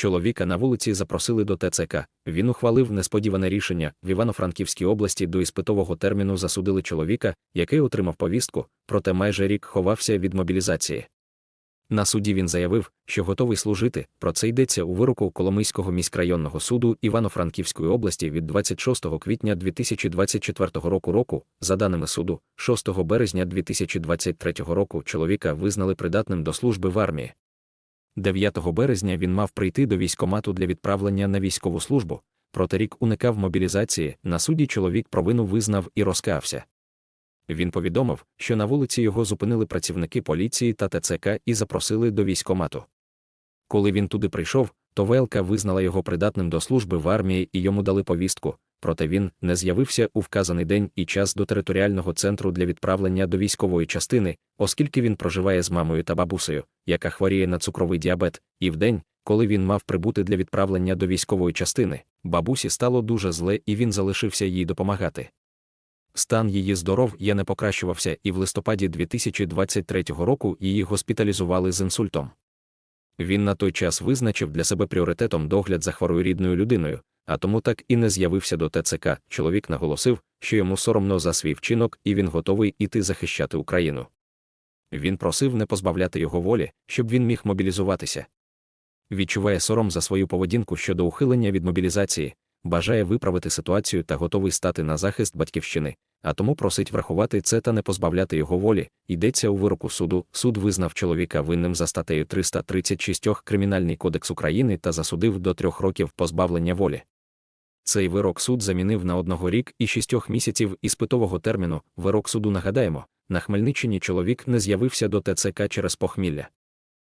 Чоловіка на вулиці запросили до ТЦК. Він ухвалив несподіване рішення. В Івано-Франківській області до іспитового терміну засудили чоловіка, який отримав повістку, проте майже рік ховався від мобілізації. На суді він заявив, що готовий служити. Про це йдеться у вироку Коломийського міськрайонного суду Івано-Франківської області від 26 квітня 2024 року року. За даними суду, 6 березня 2023 року чоловіка визнали придатним до служби в армії. 9 березня він мав прийти до військкомату для відправлення на військову службу, проте рік уникав мобілізації. На суді чоловік провину визнав і розкався. Він повідомив, що на вулиці його зупинили працівники поліції та ТЦК і запросили до військкомату. Коли він туди прийшов, то ВЛК визнала його придатним до служби в армії і йому дали повістку, проте він не з'явився у вказаний день і час до територіального центру для відправлення до військової частини, оскільки він проживає з мамою та бабусею, яка хворіє на цукровий діабет, і в день, коли він мав прибути для відправлення до військової частини, бабусі стало дуже зле і він залишився їй допомагати. Стан її здоров'я не покращувався, і в листопаді 2023 року її госпіталізували з інсультом. Він на той час визначив для себе пріоритетом догляд за хворою рідною людиною, а тому так і не з'явився до ТЦК. Чоловік наголосив, що йому соромно за свій вчинок і він готовий іти захищати Україну. Він просив не позбавляти його волі, щоб він міг мобілізуватися. Відчуває сором за свою поведінку щодо ухилення від мобілізації, бажає виправити ситуацію та готовий стати на захист батьківщини, а тому просить врахувати це та не позбавляти його волі. Йдеться у вироку суду. Суд визнав чоловіка винним за статтею 336 Кримінальний кодекс України та засудив до трьох років позбавлення волі. Цей вирок суд замінив на одного рік і шістьох місяців іспитового терміну. Вирок суду нагадаємо, на Хмельниччині чоловік не з'явився до ТЦК через похмілля.